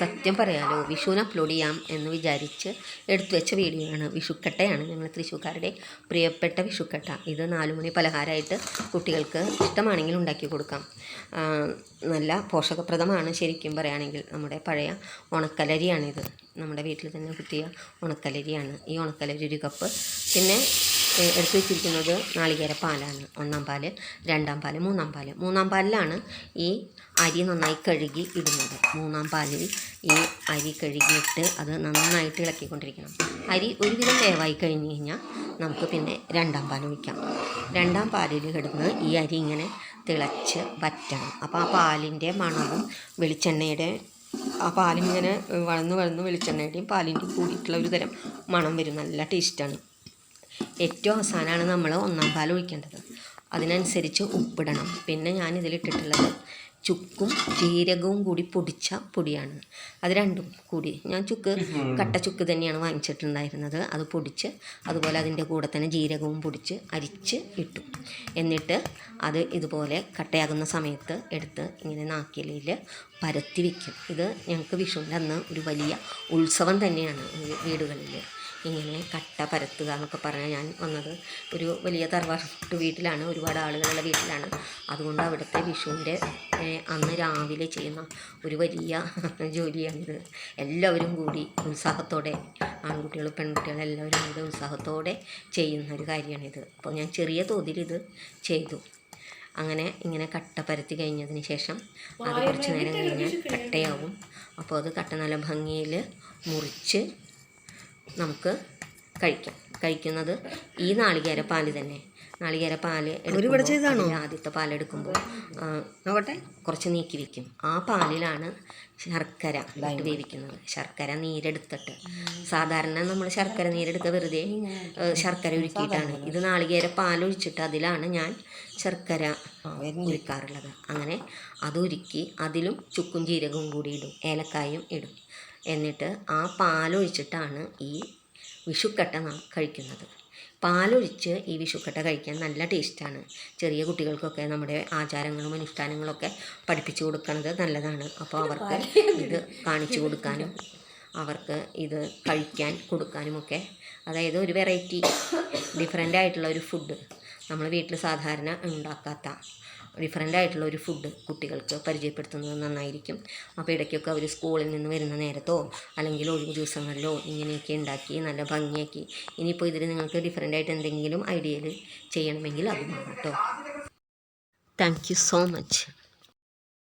സത്യം പറയാലോ വിഷുവിന് അപ്ലോഡ് ചെയ്യാം എന്ന് വിചാരിച്ച് എടുത്തു വെച്ച വീഡിയോ ആണ് വിഷുക്കട്ടയാണ് ഞങ്ങൾ തൃശ്ശൂക്കാരുടെ പ്രിയപ്പെട്ട വിഷുക്കട്ട. ഇത് നാലുമണി പലഹാരമായിട്ട് കുട്ടികൾക്ക് ഇഷ്ടമാണെങ്കിൽ ഉണ്ടാക്കി കൊടുക്കാം. നല്ല പോഷകപ്രദമാണ് ശരിക്കും പറയുകയാണെങ്കിൽ നമ്മുടെ പഴയ ഉണക്കലരിയാണിത്. നമ്മുടെ വീട്ടിൽ തന്നെ കുത്തിയ ഉണക്കലരിയാണ്. ഈ ഉണക്കലരി ഒരു കപ്പ് പിന്നെ എടുത്തു വെച്ചിരിക്കുന്നത് നാളികേര പാലാണ്. ഒന്നാം പാൽ രണ്ടാം പാൽ മൂന്നാം പാൽ. മൂന്നാം പാലിലാണ് ഈ അരി നന്നായി കഴുകി ഇടുന്നത്. മൂന്നാം പാലിൽ ഈ അരി കഴുകിയിട്ട് അത് നന്നായിട്ട് ഇളക്കിക്കൊണ്ടിരിക്കണം. അരി ഒരുവിധം വേവായി കഴിഞ്ഞ് കഴിഞ്ഞാൽ നമുക്ക് പിന്നെ രണ്ടാം പാൽ ഒഴിക്കാം. രണ്ടാം പാലിൽ കിടന്ന് ഈ അരി ഇങ്ങനെ തിളച്ച് വറ്റണം. അപ്പോൾ ആ പാലിന്റെ മണവും വെളിച്ചെണ്ണയുടെ ആ പാലിങ്ങനെ വളർന്ന് വളർന്ന് വെളിച്ചെണ്ണയുടെയും പാലിന്റെയും കൂടിയിട്ടുള്ള ഒരു തരം മണം വരും. നല്ല ടേസ്റ്റാണ്. ഏറ്റവും അവസാനമാണ് നമ്മൾ ഒന്നാം പാൽ ഒഴിക്കേണ്ടത്. അതിനനുസരിച്ച് ഉപ്പിടണം. പിന്നെ ഞാൻ ഇതിലിട്ടിട്ടുള്ളത് ചുക്കും ജീരകവും കൂടി പൊടിച്ച പൊടിയാണ്. അത് രണ്ടും കൂടി. ഞാൻ ചുക്ക് കട്ട ചുക്ക് തന്നെയാണ് വാങ്ങിച്ചിട്ടുണ്ടായിരുന്നത്. അത് പൊടിച്ച് അതുപോലെ അതിന്റെ കൂടെ തന്നെ ജീരകവും പൊടിച്ച് അരിച്ച് ഇട്ടു. എന്നിട്ട് അത് ഇതുപോലെ കട്ടയാകുന്ന സമയത്ത് എടുത്ത് ഇങ്ങനെ നാക്കിലയിൽ പരത്തി വയ്ക്കും ഇത് ഞങ്ങൾക്ക് വിഷുവിന്റെ അന്ന് ഒരു വലിയ ഉത്സവം തന്നെയാണ് വീടുകളിൽ. ഇങ്ങനെ കട്ട പരത്തുക എന്നൊക്കെ പറഞ്ഞാൽ ഞാൻ വന്നത് ഒരു വലിയ തറവാട്ട് വീട്ടിലാണ്. ഒരുപാട് ആളുകളുള്ള വീട്ടിലാണ്. അതുകൊണ്ട് അവിടുത്തെ വിഷുവിന്റെ അന്ന് രാവിലെ ചെയ്യുന്ന ഒരു വലിയ ജോലിയാണിത്. എല്ലാവരും കൂടി ഉത്സാഹത്തോടെ ആൺകുട്ടികൾ പെൺകുട്ടികൾ എല്ലാവരും കൂടി ഉത്സാഹത്തോടെ ചെയ്യുന്ന ഒരു കാര്യമാണിത്. അപ്പോൾ ഞാൻ ചെറിയ തോതിൽ ഇത് ചെയ്തു. അങ്ങനെ ഇങ്ങനെ കട്ട പരത്തി കഴിഞ്ഞതിന് ശേഷം അത് കുറച്ച് നേരം കഴിഞ്ഞ് കട്ടയാവും. അപ്പോൾ അത് കട്ട നല്ല ഭംഗിയിൽ മുറിച്ച് നമുക്ക് കഴിക്കാം. കഴിക്കുന്നത് ഈ നാളികേര പാൽ തന്നെ. നാളികേര പാൽ എടുക്കുമ്പോൾ ആദ്യത്തെ പാലെടുക്കുമ്പോൾ നോക്കട്ടെ. കുറച്ച് നീക്കി വെക്കും. ആ പാലിലാണ് ശർക്കര ഇട്ട് വേവിക്കുന്നത്. ശർക്കര നീരെടുത്തിട്ട്. സാധാരണ നമ്മൾ ശർക്കര നീരെടുത്ത് വെറുതെ ശർക്കര ഉരുക്കിയിട്ടാണ്. ഇത് നാളികേര പാലൊഴിച്ചിട്ട് അതിലാണ് ഞാൻ ശർക്കര ഉരുക്കാറുള്ളത്. അങ്ങനെ അതുരുക്കി അതിലും ചുക്കും ജീരകവും കൂടി ഇടും. ഏലക്കായും ഇടും. എന്നിട്ട് ആ പാലൊഴിച്ചിട്ടാണ് ഈ വിഷുക്കട്ട കഴിക്കുന്നത്. പാലൊഴിച്ച് ഈ വിഷുക്കട്ട കഴിക്കാൻ നല്ല ടേസ്റ്റാണ്. ചെറിയ കുട്ടികൾക്കൊക്കെ നമ്മുടെ ആചാരങ്ങളും അനുഷ്ഠാനങ്ങളൊക്കെ പഠിപ്പിച്ചു കൊടുക്കുന്നത് നല്ലതാണ്. അപ്പോൾ അവർക്ക് ഇത് കാണിച്ചു കൊടുക്കാനും അവർക്ക് ഇത് കഴിക്കാൻ കൊടുക്കാനുമൊക്കെ അതായത് ഒരു വെറൈറ്റി ഡിഫറെന്റ് ആയിട്ടുള്ള ഒരു ഫുഡ് നമ്മൾ വീട്ടിൽ സാധാരണ ഉണ്ടാക്കാത്ത ഡിഫറെന്റ് ആയിട്ടുള്ള ഒരു ഫുഡ് കുട്ടികൾക്ക് പരിചയപ്പെടുത്തുന്നത് നന്നായിരിക്കും. അപ്പോൾ ഇടയ്ക്കൊക്കെ അവർ സ്കൂളിൽ നിന്ന് വരുന്ന നേരത്തോ അല്ലെങ്കിൽ ഒഴിവ് ദിവസങ്ങളിലോ ഇങ്ങനെയൊക്കെ ഉണ്ടാക്കി നല്ല ഭംഗിയാക്കി. ഇനിയിപ്പോൾ ഇതിൽ നിങ്ങൾക്ക് ഡിഫറെന്റ് ആയിട്ട് എന്തെങ്കിലും ഐഡിയയിൽ ചെയ്യണമെങ്കിൽ അതുമാണ് കേട്ടോ. Thank you so much